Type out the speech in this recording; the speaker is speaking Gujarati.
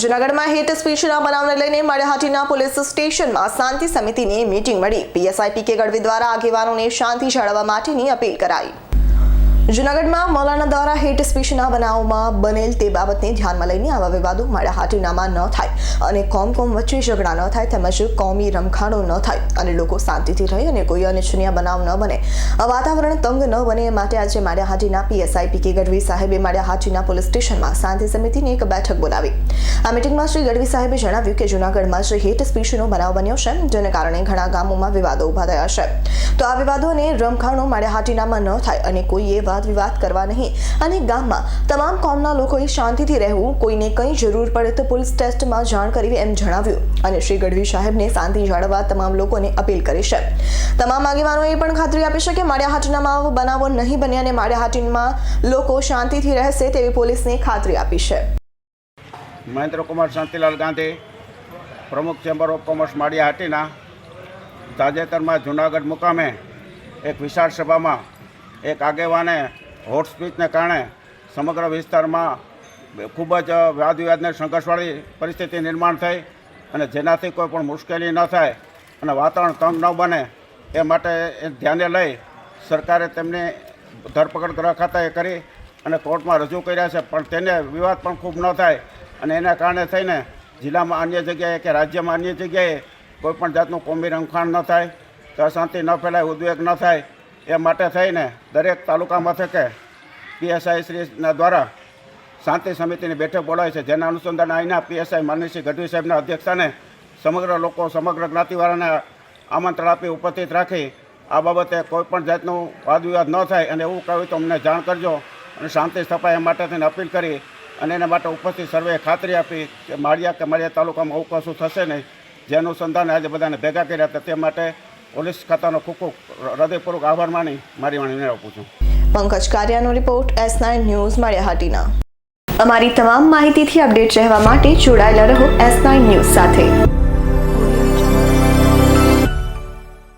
જૂનાગઢમાં હેટ સ્પીચના બનાવને લઈને માળિયાહાટીના પોલીસ સ્ટેશનમાં શાંતિ સમિતિની મીટિંગ મળી. પીએસઆઈ પીકે ગઢવી દ્વારા આગેવાનોને શાંતિ જાળવવા માટેની અપીલ કરાઈ. જૂનાગઢમાં મૌલાના દ્વારા હેટ સ્પીચના બનાવમાં બનેલ તે બાબતને ધ્યાનમાં લઈને આવા વિવાદો માળાહાટીનામાં ન થાય અને કોમ કોમ વચ્ચે ઝઘડા ન થાય તેમજ કોમી રમખાણો ન થાય અને લોકો શાંતિથી રહે અને કોઈ અનિચ્છનીય બનાવ ન બને. વાતાવરણ તંગ ન બને એ માટે આજે માળાહાટીના પીએસઆઈ પીકે ગઢવી સાહેબે માળાહાટીના પોલીસ સ્ટેશનમાં શાંતિ સમિતિની એક બેઠક બોલાવી. આ મિટિંગમાં શ્રી ગઢવી સાહેબે જણાવ્યું કે જૂનાગઢમાં જે હેટ સ્પીચનો બનાવ બન્યો છે, જેને કારણે ઘણા ગામોમાં વિવાદો ઊભા થયા છે. તો આ વિવાદો અને રમખાણો માળાહાટીનામાં ન થાય અને કોઈએ વાદ વિવાદ કરવા નહીં. અને ગામમાં તમામ કોમના લોકોએ શાંતિથી રહેવું, કોઈને કંઈ જરૂર પડે તો પોલીસ ટેસ્ટમાં જાણ કરવી એમ જણાવ્યું. અને શ્રી ગઢવી સાહેબને શાંતિ જાળવવા તમામ લોકોને અપીલ કરી છે. તમામ આગેવાનોએ પણ ખાતરી આપી છે કે માળિયાહાટીનામાં આવો બનાવો નહીં બને અને માળિયાહાટીમાં લોકો શાંતિથી રહેશે તેવી પોલીસને ખાતરી આપી છે. મહેન્દ્ર કુમાર શાંતિલાલ ગાંધી, પ્રમુખ ચેમ્બર ઓફ કોમર્સ માળિયાહાટીના તાજેતરમાં જૂનાગઢ મુકામે એક વિશાળ સભામાં એક આગેવાને હોટ સ્પીચને કારણે સમગ્ર વિસ્તારમાં ખૂબ જ વાદ વિવાદને સંઘર્ષવાળી પરિસ્થિતિ નિર્માણ થઈ અને જેનાથી કોઈ પણ મુશ્કેલી ન થાય અને વાતાવરણ તંગ ન બને એ માટે એ ધ્યાને લઈ સરકારે તેમની ધરપકડ કરવા ખાતાએ કરી અને કોર્ટમાં રજૂ કર્યા છે. પણ તેને વિવાદ પણ ખૂબ ન થાય અને એના કારણે થઈને જિલ્લામાં અન્ય જગ્યાએ કે રાજ્યમાં અન્ય જગ્યાએ કોઈપણ જાતનું કોમી રમખાણ ન થાય. કે અશાંતિ ન ફેલાય, ઉદ્વેગ ન થાય. એ માટે થઈને દરેક તાલુકા મથકે પીએસઆઈ શ્રીના દ્વારા શાંતિ સમિતિની બેઠક બોલાવી છે. જેના અનુસંધાને અહીંના પીએસઆઈ માનસિંહ ગઢવી સાહેબના અધ્યક્ષસ્થાને સમગ્ર લોકો, સમગ્ર જ્ઞાતિવાળાને આમંત્રણ આપી ઉપસ્થિત રાખી આ બાબતે કોઈપણ જાતનું વાદવિવાદ ન થાય અને એવું કહ્યું તો અમને જાણ કરજો અને શાંતિ સ્થપાય એ માટે થઈને અપીલ કરી અને એના માટે ઉપસ્થિત સર્વે ખાતરી આપી કે માળિયા કે માળિયા તાલુકામાં આવું કશું થશે નહીં. જે અનુસંધાને આજે બધાને ભેગા કર્યા હતા તે માટે પોલીસ ખાતાનો ખૂબ ખૂબ હૃદયપૂર્વક આભાર માની મારી વાણીને આપું છું. Pankaj કારિયાનો report S nine News Maliyahatina. અમારી તમામ માહિતીથી અપડેટ રહેવા માટે જોડાયેલા રહો એસ નાઇન ન્યૂઝ સાથે.